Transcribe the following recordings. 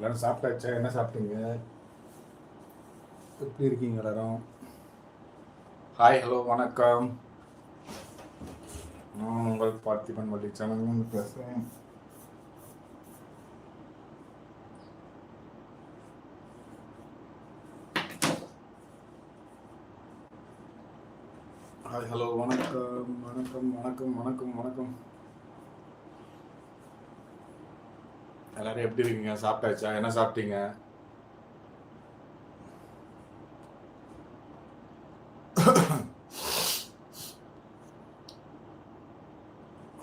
எல்லாரும் சாப்பிட்டாச்சா? என்ன சாப்பிட்டீங்க? எப்படி இருக்கீங்க எல்லாரும்? ஹாய் ஹலோ வணக்கம். நான் உங்கள் பார்த்திபன் வள்ளி சேனல் பேசுகிறேன் ஹாய் ஹலோ வணக்கம் வணக்கம் வணக்கம் வணக்கம் வணக்கம். எல்லாரும் எப்படி இருக்கீங்க? சாப்பிட்டாச்சா? என்ன சாப்பிட்டீங்க?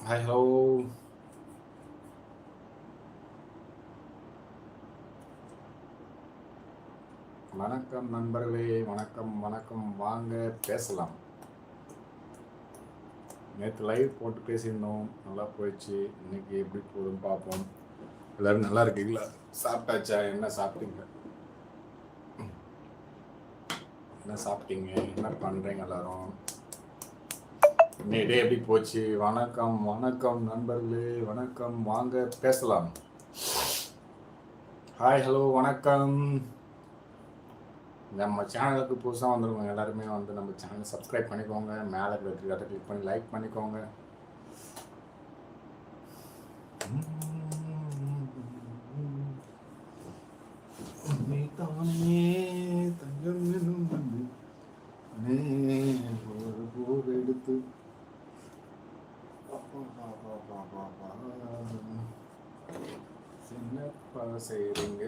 ஹாய் ஹலோ வணக்கம் நண்பர்களே வணக்கம் வணக்கம். வாங்க பேசலாம். நேற்று லைவ் போட்டு பேசியிருந்தோம். நல்லா போயிடுச்சு. இன்னைக்கு எப்படி போகுதுன்னு பார்ப்போம். எல்லாரும் நல்லா இருக்கீங்களா? சாப்பிட்டாச்சா? என்ன சாப்பிட்டீங்க? என்ன சாப்பிட்டீங்க? என்ன பண்ணுறீங்க எல்லாரும்? இன்னைக்கு டே எப்படி போச்சு? வணக்கம் வணக்கம் நண்பர்களே வணக்கம். வாங்க பேசலாம். ஹாய் ஹலோ வணக்கம். நம்ம சேனலுக்கு புதுசாக வந்துருக்கோங்க எல்லாருமே வந்து நம்ம சேனலை சப்ஸ்கிரைப் பண்ணிக்கோங்க. மேலே இருக்கிற கிளிக் பண்ணி லைக் பண்ணிக்கோங்க. தானே தங்கம் எனும் வந்து நே ஒரு போர் எடுத்து சின்னப்பா செய்றீங்க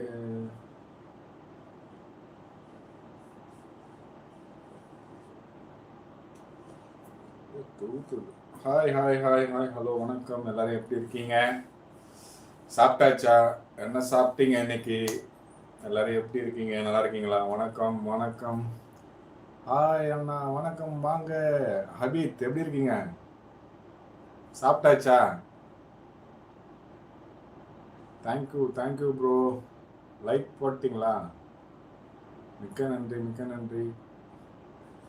hi hi hi hi hello வணக்கம். எல்லாரும் எப்படி இருக்கீங்க? சாப்பிட்டாச்சா? என்ன சாப்பிட்டீங்க இன்னைக்கு? எல்லாரும் எப்படி இருக்கீங்க? நல்லா இருக்கீங்களா? வணக்கம் வணக்கம். ஹாய் அண்ணா வணக்கம். வாங்க. ஹபீத் எப்படி இருக்கீங்க? சாப்பிட்டாச்சா? தேங்க்யூ தேங்க்யூ ப்ரோ லைக் போட்டிங்களா? மிக்க நன்றி மிக்க நன்றி.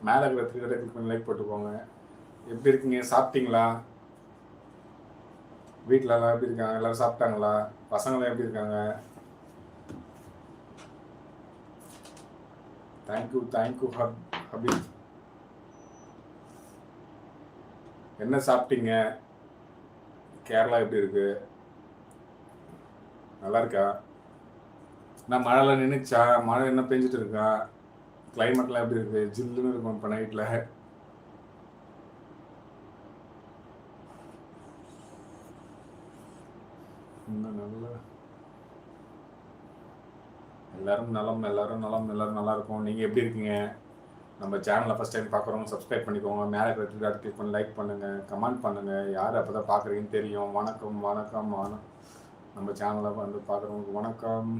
மேலே இருக்கிற த்ரீ கிளிக் பண்ணி லைக் போட்டுக்கோங்க எப்படி இருக்கீங்க? சாப்பிட்டீங்களா? வீட்டில் எல்லாம் எப்படி இருக்காங்க? எல்லோரும் சாப்பிட்டாங்களா? பசங்களாம் எப்படி இருக்காங்க? தேங்க்யூ தேங்க்யூ ஹப் ஹபீப் என்ன சாப்பிட்டீங்க? கேரளா எப்படி இருக்கு? நல்லா இருக்கா? நான் மழைலாம் நின்றுச்சா மழை என்ன பெஞ்சிட்டு இருக்கா? கிளைமேட்லாம் எப்படி இருக்கு? ஜில்லுன்னு இருக்கும் இப்போ நைட்டில் இன்னும் நல்லா எல்லாரும் நலம் எல்லாரும் நலம் எல்லாரும் நல்லா இருக்கும். நீங்கள் எப்படி இருக்கீங்க? நம்ம சேனலை ஃபஸ்ட் டைம் பார்க்குறவங்க சப்ஸ்கிரைப் பண்ணிக்கோங்க. மேலே இருக்கிற கிளிக் பண்ணி லைக் பண்ணுங்கள் கமெண்ட் பண்ணுங்கள் யார் அப்போ தான் பார்க்குறீங்கன்னு தெரியும். வணக்கம் வணக்கம் வணக்கம். நம்ம சேனலை வந்து பார்க்குறவங்களுக்கு வணக்கம்.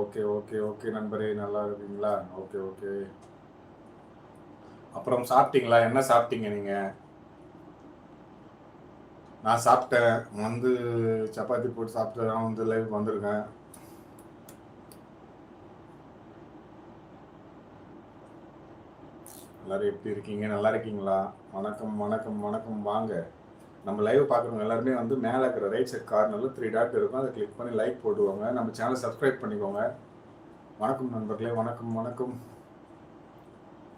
ஓகே ஓகே ஓகே நண்பரே. நல்லா இருக்கீங்களா? Okay okay. அப்புறம் சாப்பிட்டீங்களா? என்ன சாப்பிட்டீங்க நீங்கள் நான் சாப்பிட்டேன். வந்து சப்பாத்தி போட்டு சாப்பிட்டு நான் வந்து லைவ் வந்திருக்கேன். எல்லாரும் எப்படி இருக்கீங்க? நல்லா இருக்கீங்களா? வணக்கம் வணக்கம் வணக்கம். வாங்க. நம்ம லைவ் பார்க்குறவங்க எல்லாருமே வந்து மேலே இருக்கிற ரைட் சைட் கார்னரில் த்ரீ டாட் இருக்கும். அதை கிளிக் பண்ணி லைக் போட்டுக்கோங்க. நம்ம சேனலை சப்ஸ்கிரைப் பண்ணிக்கோங்க. வணக்கம் நண்பர்களே வணக்கம் வணக்கம்.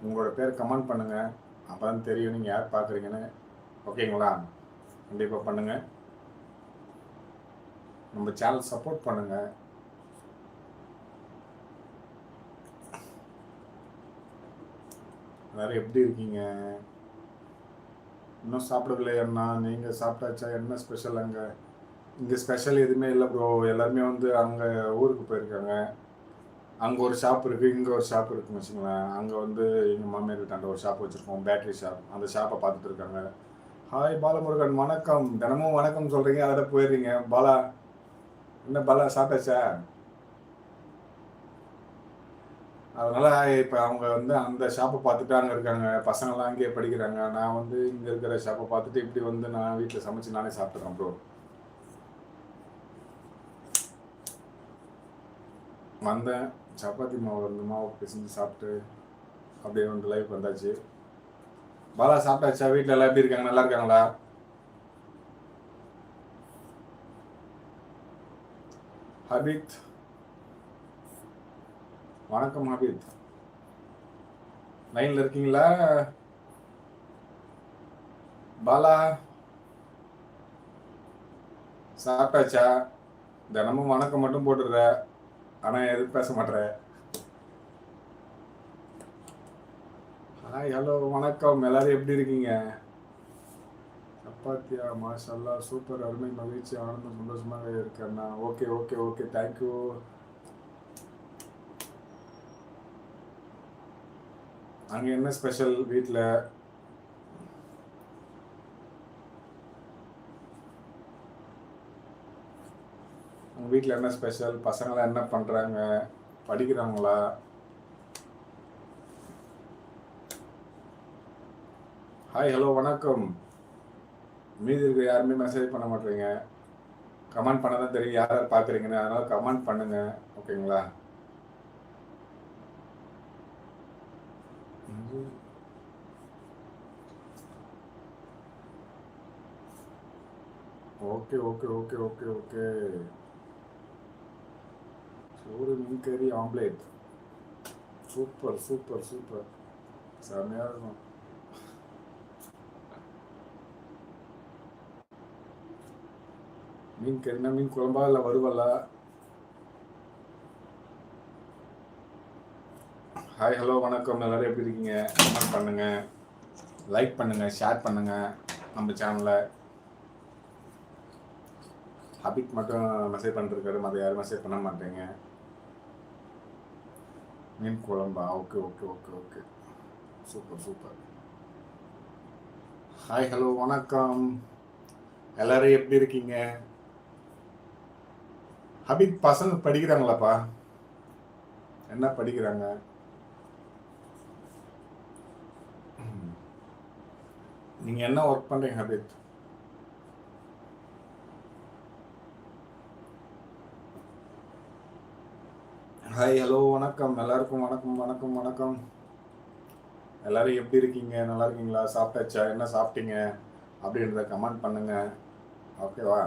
உங்களோட பேர் கமெண்ட் பண்ணுங்கள் அப்போ தான் தெரியும் நீங்கள் யார் பார்க்குறீங்கன்னு. ஓகேங்களா கண்டிப்பாக பண்ணுங்கள் நம்ம சேனல் சப்போர்ட் பண்ணுங்கள் எல்லோரும் எப்படி இருக்கீங்க? இன்னும் சாப்பிடவில்லை அண்ணா. நீங்கள் சாப்பிட்டாச்சா? என்ன ஸ்பெஷல் அங்கே? இங்கே ஸ்பெஷல் எதுவுமே இல்லை ப்ரோ எல்லாருமே வந்து அங்கே ஊருக்கு போயிருக்காங்க. அங்கே ஒரு ஷாப் இருக்குது இங்கே ஒரு ஷாப் இருக்குன்னு வச்சுங்களேன் அங்கே வந்து எங்கள் மாமியார் வீட்டாண்ட ஒரு ஷாப் வச்சுருக்கோம். பேட்டரி ஷாப் அந்த ஷாப்பை பார்த்துட்டு இருக்காங்க. ஹாய் பாலமுருகன். வணக்கம். தினமும் வணக்கம் சொல்கிறீங்க அதில் போயிடுறீங்க. பாலா என்ன பாலா சாப்பிட்டாச்சா? அதனால இப்போ அவங்க வந்து அந்த ஷாப்பை பார்த்துட்டு அங்கே இருக்காங்க. பசங்கள்லாம் அங்கேயே படிக்கிறாங்க. நான் வந்து இங்கே இருக்கிற ஷாப்பை பார்த்துட்டு இப்படி வந்து நான் வீட்டில் சமைச்சு நானே சாப்பிட்றேன் ப்ரோ வந்தேன். சப்பாத்தி மாவு அந்த மாவு பிசைஞ்சு சாப்பிட்டு அப்படியே வந்து லைஃப் வந்தாச்சு. பாலா சாப்பிட்டாச்சா? வீட்டில் எல்லாம் எப்படி இருக்காங்க? நல்லா இருக்காங்களா? ஹபித். வணக்கம் ஹபித். லைன்ல இருக்கீங்களா? பாலா. சாப்பிட்டாச்சா? தினமும் வணக்கம் மட்டும் போட்டுடுற. ஆனால் எதுவும் பேச மாட்டேற ஹாய் ஹலோ வணக்கம். எல்லாரும் எப்படி இருக்கீங்க? சப்பாத்தியா? மாஷல்லா சூப்பர். அருமை மகிழ்ச்சி ஆனந்தம் சந்தோஷமாக இருக்கேண்ணா okay okay okay thank you அங்கே என்ன ஸ்பெஷல் வீட்டில் உங்கள் வீட்டில் என்ன ஸ்பெஷல் பசங்களாம் என்ன பண்ணுறாங்க படிக்கிறாங்களா? ஹாய் ஹலோ வணக்கம். மீதி இருக்க யாருமே மெசேஜ் பண்ண மாட்டேறீங்க கமெண்ட் பண்ண தான் தெரியும் யார் யார் பார்க்குறீங்கன்னு. அதனால் கமெண்ட் பண்ணுங்க. ஓகேங்களா okay okay okay okay okay சோறு மீன் கறி ஆம்லேட் சூப்பர் சூப்பர் சூப்பர் செம்மையாக இருக்கும். மீன் கறினா மீன் குழம்பா இல்லை வறுவலா? ஹாய் ஹலோ வணக்கம். எல்லோரும் எப்படி இருக்கீங்க? கமெண்ட் பண்ணுங்க? லைக் பண்ணுங்க ஷேர் பண்ணுங்க நம்ம சேனலை ஹபிக் மட்டும் மெசேஜ் பண்ணிருக்காரு மற்ற யாரும் மெசேஜ் பண்ண மாட்டேங்க. மீன் குழம்பா? Okay okay okay okay super super hi hello வணக்கம். எல்லோரும் எப்படி இருக்கீங்க? ஹபிக் பசங்க படிக்கிறாங்களாப்பா? என்ன படிக்கிறாங்க? நீங்க என்ன ஒர்க் பண்றீங்க ஹபித் ஹாய் ஹலோ வணக்கம். எல்லாருக்கும் வணக்கம் வணக்கம் வணக்கம். எல்லாரும் எப்படி இருக்கீங்க? நல்லா இருக்கீங்களா? சாப்பிட்டாச்சா? என்ன சாப்பிட்டீங்க? அப்படின்றத கமெண்ட் பண்ணுங்க. ஓகேவா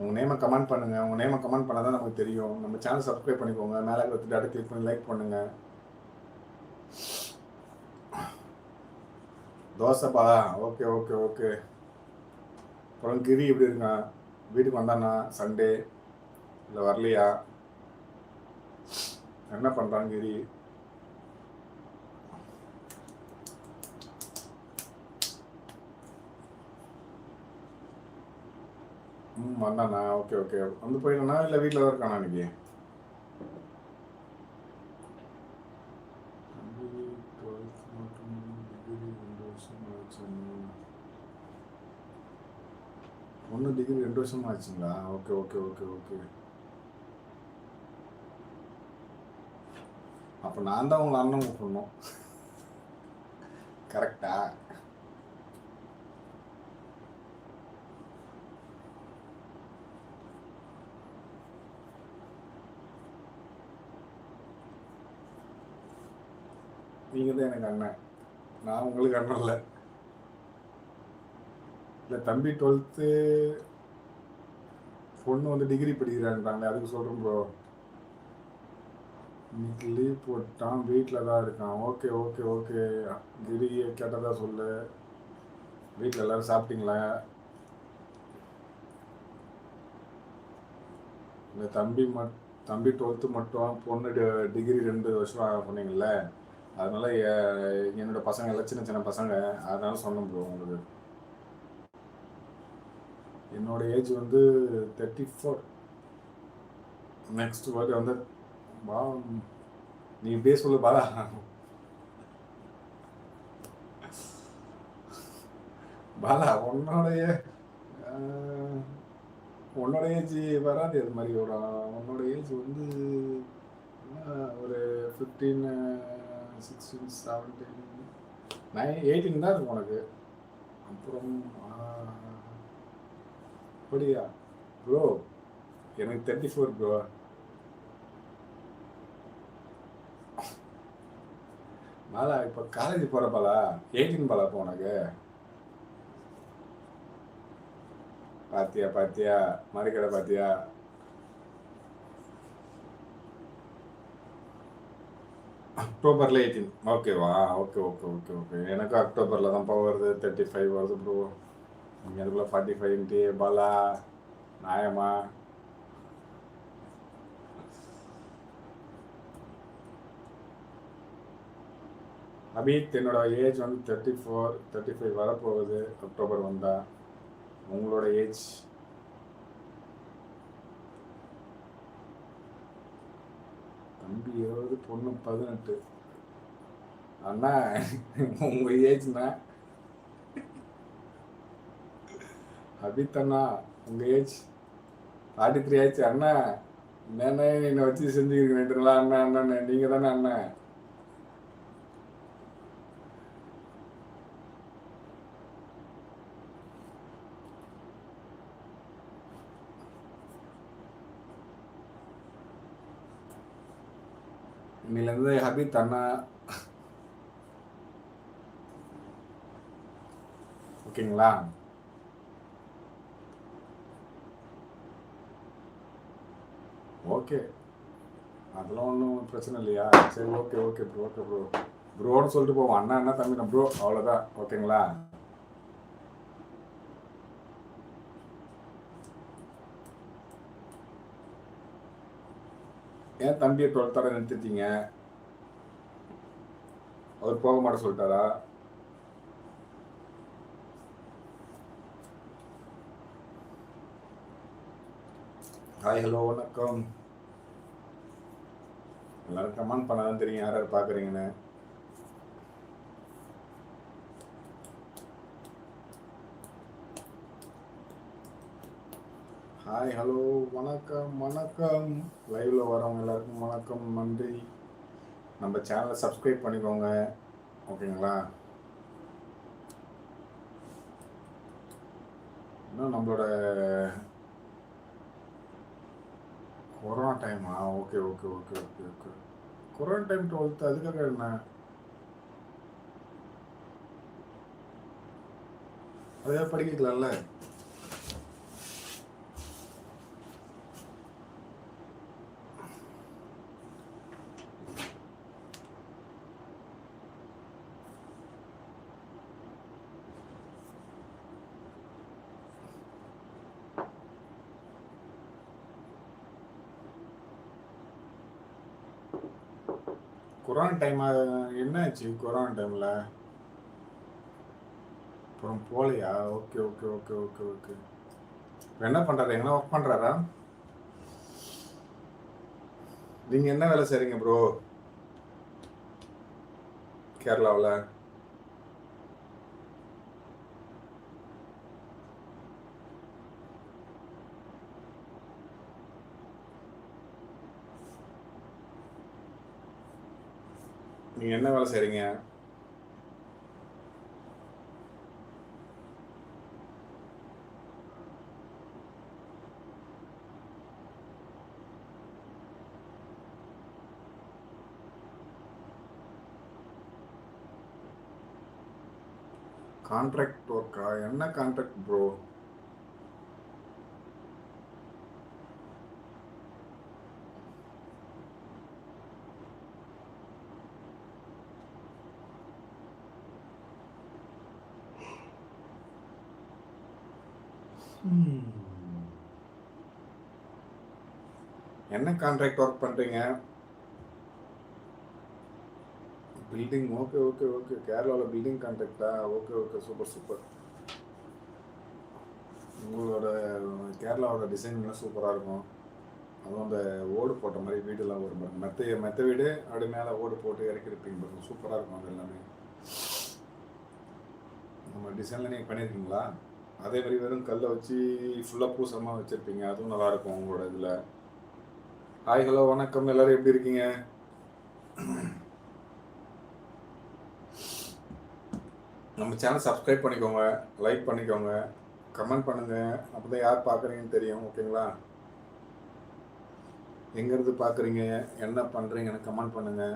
உங்கள் நேமை கமெண்ட் பண்ணுங்க. உங்கள் நேமை கமெண்ட் பண்ணால் தான் நமக்கு தெரியும். நம்ம சேனல் சப்ஸ்கிரைப் பண்ணிக்கோங்க. மேலே இருக்கிற அடுத்து கிளிக் பண்ணி லைக் பண்ணுங்க. தோசைப்பா ஓகே ஓகே ஓகே அப்புறம் கிரி எப்படி இருக்கான் வீட்டுக்கு வந்தானா? சண்டே இல்லை வரலையா? என்ன பண்ணுறான் கிரி ம் வந்தானா? Okay okay. வந்து போயிட்டானா இல்லை வீட்டில் தான் இருக்கானா இன்னைக்கு? ஒன்று டிகிரி ரெண்டு வருஷம் ஆச்சுங்களா? Okay okay okay okay. அப்போ நான் தான் உங்களை அண்ணன் கூப்பிடணும் கரெக்டா நீங்கள் தான் எனக்கு அண்ணன். நான் உங்களுக்கு அண்ணன் இல்லை. இல்லை தம்பி டுவெல்த்து பொண்ணு வந்து டிகிரி படிக்கிறான்றாங்களே அதுக்கு சொல்கிறேன் ப்ரோ இன்னைக்கு லீவ் போட்டான் வீட்டில் தான் இருக்கான். ஓகே ஓகே ஓகே கிரியை கேட்டதா சொல்லு. வீட்டில் எல்லாரும் சாப்பிட்டீங்களா? இந்த தம்பி மட் தம்பி டுவெல்த்து மட்டும் பொண்ணு டிகிரி ரெண்டு வருஷம் சொன்னீங்கல்ல அதனால என்னோட பசங்க எல்லாம் சின்ன சின்ன பசங்க. அதனால சொன்னேன் ப்ரோ உங்களுக்கு. என்னோட ஏஜ் வந்து தேர்ட்டி ஃபோர் நெக்ஸ்ட் பர்த்டே வந்து பா நீ இப்படியே சொல்லு பாலா பாலா உன்னோடைய உன்னோட ஏஜ் வராது அது மாதிரி ஒரு உன்னோட ஏஜ் வந்து ஒரு fifteen sixteen seventeen nine eighteen தான் இருக்கும் உனக்கு. அப்புறம் அப்படியா? ப்ரோ எனக்கு தேர்ட்டி ஃபோர் ப்ரோ பாலா இப்போ காலேஜ் போகிறப்பாளா பாலா எயிட்டீன் பாலா இப்போ உனக்கு? பாத்தியா பாத்தியா? மறுக்கடை பாத்தியா? அக்டோபரில் எயிட்டீன் ஓகேவா ஓகே ஓகே ஓகே ஓகே எனக்கு அக்டோபரில் தான்ப்பா வருது. தேர்ட்டி ஃபைவ் வருது ப்ரோ நீங்கள் அதுக்குள்ளே ஃபார்ட்டி ஃபைவ்ன்ட்டு பாலா நாயமா அபித் என்னோட ஏஜ் வந்து தேர்ட்டி ஃபோர் தேர்ட்டி ஃபைவ் வரப்போகுது. அக்டோபர் வந்தால் உங்களோட ஏஜ் தம்பி இருபது பொண்ணு பதினெட்டு. அண்ணா உங்க ஏஜ்னா அபித் அண்ணா உங்க ஏஜ் ஃபார்ட்டி த்ரீ ஆச்சு அண்ணா. என்னென்ன என்னை வச்சு செஞ்சுக்கிறீங்களா அண்ணா அண்ணா நீங்க தானே அண்ணன் இன்னிலேருந்து ஹபித் அண்ணா ஓகேங்களா? ஓகே. அதெல்லாம் ஒன்றும் பிரச்சனை இல்லையா? சரி okay okay bro okay bro ப்ரோன்னு சொல்லிட்டு போவோம். அண்ணா அண்ணா தம்பி நான் ப்ரோ அவ்வளோதான் ஓகேங்களா? ஏன் தம்பியை டுவெல்த்தோட நிறுத்திட்டீங்க? அவர் போக மாட்ட சொல்லிட்டாரா? ஹாய் ஹலோ வணக்கம். எல்லாரும் கமெண்ட் பண்ணாதான் தெரியும் யார் யார் பார்க்குறீங்கன்னு. ஹாய் ஹலோ வணக்கம் வணக்கம். லைவ்ல வரவங்க எல்லாருக்கும் வணக்கம் நன்றி. நம்ம சேனலை சப்ஸ்கிரைப் பண்ணிக்கோங்க. ஓகேங்களா? இன்னும் நம்மளோட கொரோனா டைமா okay okay okay okay okay corona time twelfth அதுக்காக என்ன? அதே படிக்கலாம்ல கொரோனா டைம் என்னாச்சு கொரோனா டைமில் அப்புறம் போகலையா okay okay okay okay okay என்ன பண்ணுறாரு என்ன ஒர்க் பண்ணுறாரா நீங்கள் என்ன வேலை செய்கிறீங்க ப்ரோ கேரளாவில். நீங்கள் என்ன வேலை செய்கிறீங்க கான்ட்ராக்ட் ஒர்க்கா என்ன கான்ட்ராக்ட் ப்ரோ என்ன கான்ட்ராக்ட் ஒர்க் பண்ணுறீங்க பில்டிங் ஓகே ஓகே ஓகே கேரளாவில் பில்டிங் கான்ட்ராக்டா ஓகே ஓகே சூப்பர் சூப்பர் உங்களோட கேரளாவோட டிசைன்லாம் சூப்பராக இருக்கும். அதுவும் அந்த ஓடு போட்ட மாதிரி வீடெல்லாம் வரும் பாருங்க. மெத்த மெத்த வீடு அப்படி மேலே ஓடு போட்டு இறக்கிருப்பீங்க பாருங்க. சூப்பராக இருக்கும் அது எல்லாமே. நம்ம டிசைனில் நீங்கள் பண்ணியிருக்கீங்களா அதே மாதிரி வெறும் கல்லை வச்சு ஃபுல்லாக பூசமாக வச்சுருப்பீங்க. அதுவும் நல்லாயிருக்கும் உங்களோட இதில். ஹாய் ஹலோ வணக்கம். எல்லாரும் எப்படி இருக்கீங்க? நம்ம சேனல் சப்ஸ்கிரைப் பண்ணிக்கோங்க லைக் பண்ணிக்கோங்க கமெண்ட் பண்ணுங்க. அப்போ தான் யார் பார்க்குறீங்கன்னு தெரியும் ஓகேங்களா? எங்கேருந்து பார்க்குறீங்க? என்ன பண்ணுறீங்கன்னு கமெண்ட் பண்ணுங்க.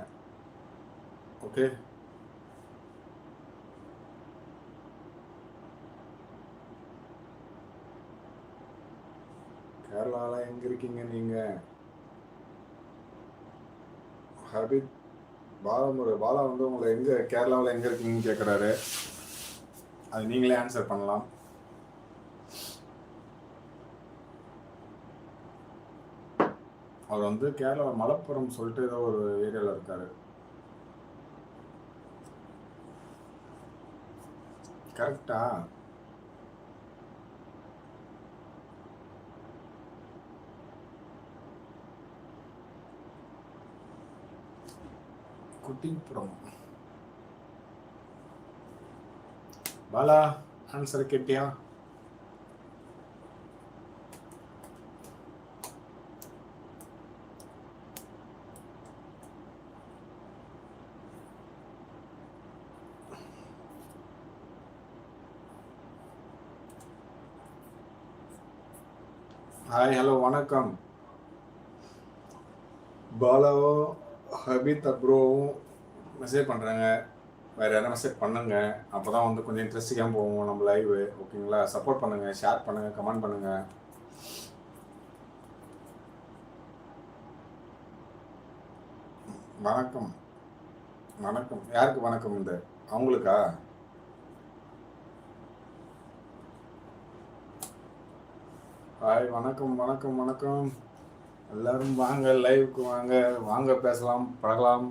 ஓகே? கேரளாவில் எங்கே இருக்கீங்க நீங்கள் ஹபித் பாலமுரு பாலா வந்து உங்களை எங்கே கேரளாவில் எங்கே இருக்கீங்கன்னு கேட்குறாரு அது நீங்களே ஆன்சர் பண்ணலாம். அவர் வந்து கேரளா மலப்புரம் சொல்லிட்டு ஏதோ ஒரு ஏரியாவில் இருக்காரு. கரெக்டா குட்டிங் குட்டிப்புறம் பாலா ஆன்சர் கேட்டியா? ஹாய் ஹலோ வணக்கம். பாலாவோ ஹபித் அப்ரோவும் மெசேஜ் பண்ணுறாங்க வேறு யாரும் மெசேஜ் பண்ணுங்க அப்போ தான் வந்து கொஞ்சம் இன்ட்ரெஸ்டிங்காக போவோம் நம்ம லைவ் ஓகேங்களா சப்போர்ட் பண்ணுங்கள் ஷேர் பண்ணுங்கள் கமெண்ட் பண்ணுங்கள் வணக்கம். வணக்கம். யாருக்கு வணக்கம் இந்த? அவங்களுக்கா? ஹாய் வணக்கம் வணக்கம் வணக்கம். எல்லாரும் வாங்க லைவுக்கு வாங்க. வாங்க பேசலாம் பழகலாம்.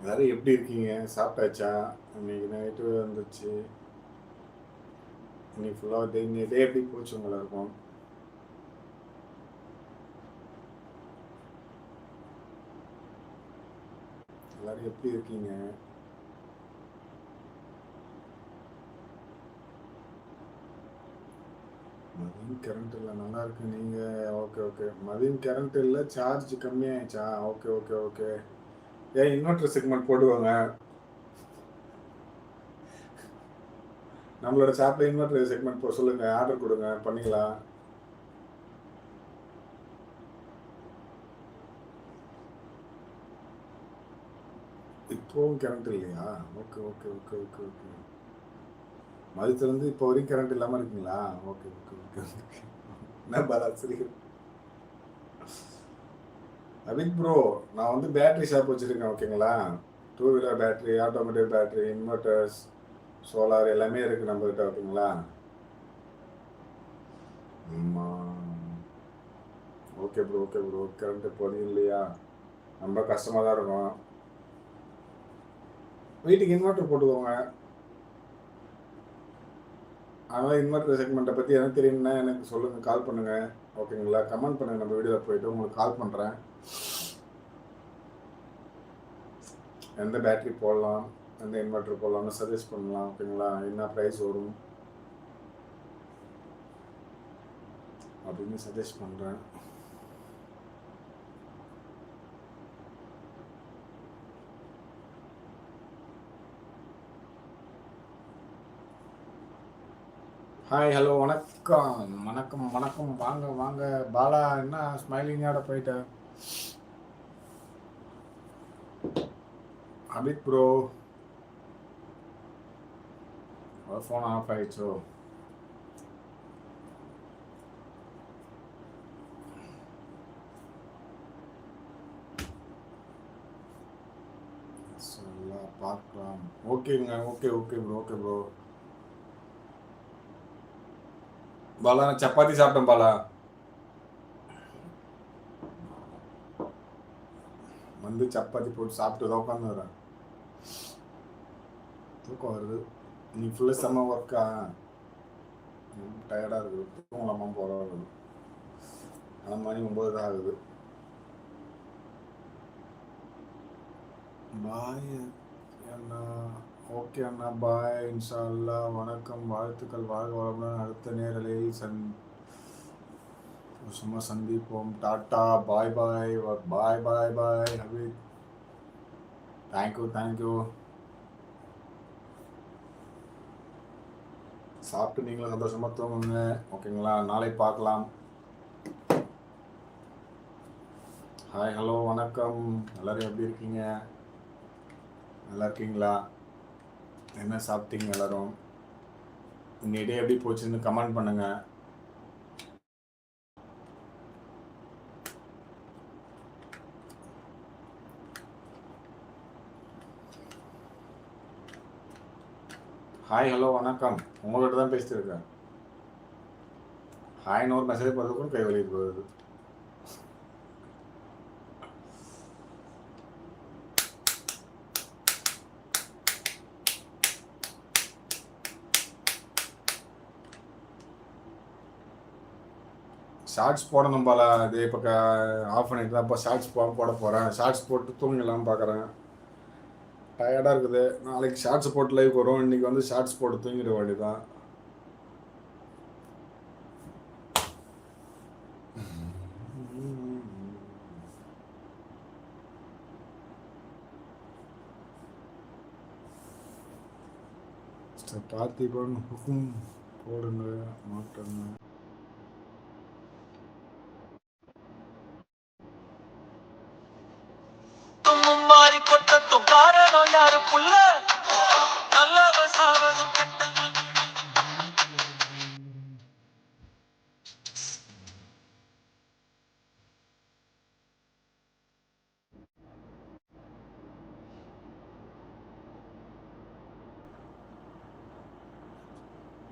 எல்லாரும் எப்படி இருக்கீங்க? சாப்பிட்டாச்சா? இன்னைக்கு நைட்டு வந்துச்சு இன்னைக்கு ஃபுல்லாக டே இன்னைக்கு டே எப்படி போச்சு உங்களை இருக்கும்? எல்லாரும் எப்படி இருக்கீங்க? மதியம் கரண்ட் இல்லை நல்லா இருக்கு நீங்கள் ஓகே ஓகே மதியம் கரண்ட் இல்லை சார்ஜ் கம்மியாயிடுச்சா? ஓகே ஓகே ஓகே ஏன் இன்வெர்டர் செக்மெண்ட் போடுவாங்க நம்மளோட ஷாப்ல இன்வெர்டர் செக்மெண்ட் போ சொல்லுங்க ஆர்டர் கொடுங்க பண்ணிக்கலாம் இப்போவும் கரண்ட் இல்லையா? Okay okay okay okay okay மதியத்துலேருந்து இப்போ வரைக்கும் கரண்ட் இல்லாமல் இருக்குங்களா? ஓகே ஓகே ஓகே ஓகே என்ன பாலா சரி ப்ரோ நான் வந்து பேட்டரி ஷாப் வச்சுருக்கேன் ஓகேங்களா two wheeler battery automatic battery inverters solar எல்லாமே இருக்குது நம்மக்கிட்ட ஓகேங்களா okay bro okay bro current போதும் இல்லையா? ரொம்ப கஷ்டமாக தான் இருக்கும். வீட்டுக்கு இன்வெர்டர் போட்டுக்கோங்க. அதனால் இன்வெர்டர் செக்மெண்ட்டை பற்றி எனக்கு தெரியும்னா எனக்கு சொல்லுங்கள் கால் பண்ணுங்கள் ஓகேங்களா கமெண்ட் பண்ணுங்கள் நம்ம வீடியோவில் போயிட்டு உங்களுக்கு கால் பண்ணுறேன் எந்த பேட்டரி போடலாம்? எந்த இன்வெர்டர் போடலாம்னு சஜஸ்ட் பண்ணலாம். ஓகேங்களா என்ன ப்ரைஸ் வரும்? அப்படின்னு சஜஸ்ட் பண்ணுறேன் ஹாய் ஹலோ வணக்கம். வணக்கம் வணக்கம். வாங்க வாங்க. பாலா என்ன ஸ்மைலிங்கோட போயிட்ட? அமித் ப்ரோ ஃபோன் ஆஃப் ஆயிடுச்சோ? பார்க்கலாம். ஓகேங்க okay okay bro okay bro Bala நான் சப்பாத்தி சாப்பிட்டேன் பாலா. வந்து சப்பாத்தி போட்டு சாப்பிட்டு தான் உட்காந்துறேன் தூக்கம் வருது. நீ ஃபுல்லாக செம்ம ஒர்க்கா டயர்டாக இருக்குது. தூங்கலாமா போகிற அந்த மணி ஒம்பது தான் ஆகுது. பாய் என்ன ஓகே அண்ணா பாய். இன்ஷா அல்லா வணக்கம். வாழ்த்துக்கள். வாழ்க வளமுடன் அடுத்த நேரலில் சந் சும்மா சந்திப்போம். Tata bye bye. Bye bye bye. Habeed thank you thank you சாப்பிட்டு நீங்களும் சந்தோஷமா தூங்குங்க. ஓகேங்களா? நாளை பார்க்கலாம். ஹாய் ஹலோ வணக்கம். எல்லோரும் எப்படி இருக்கீங்க? நல்லா இருக்கீங்களா? என்ன சாப்பிட்டீங்க எல்லாரும்? இன்னைக்கு டே எப்படி போச்சுன்னு கமெண்ட் பண்ணுங்க. ஹாய் ஹலோ வணக்கம். உங்கள்கிட்ட தான் பேசிட்டு இருக்கேன். ஹாய்னு ஒரு மெசேஜ் போகிறதுக்கும் கை வலிக்கு போகுது ஷார்ட்ஸ் போடணும் போல அது இப்போ ஆஃப் பண்ணிட்டு தான் இப்போ ஷார்ட்ஸ் போ போட போகிறேன் ஷார்ட்ஸ் போட்டு தூங்கலாம் பார்க்குறேன் டயர்டாக இருக்குது. நாளைக்கு ஷார்ட்ஸ் போட்டு லைவ் வரும். இன்னைக்கு வந்து ஷார்ட்ஸ் போட்டு தூங்கிட வேண்டியதான் பார்த்திபன் ஹுக்கும் போடுங்க மாட்டேங்க. 보이나요?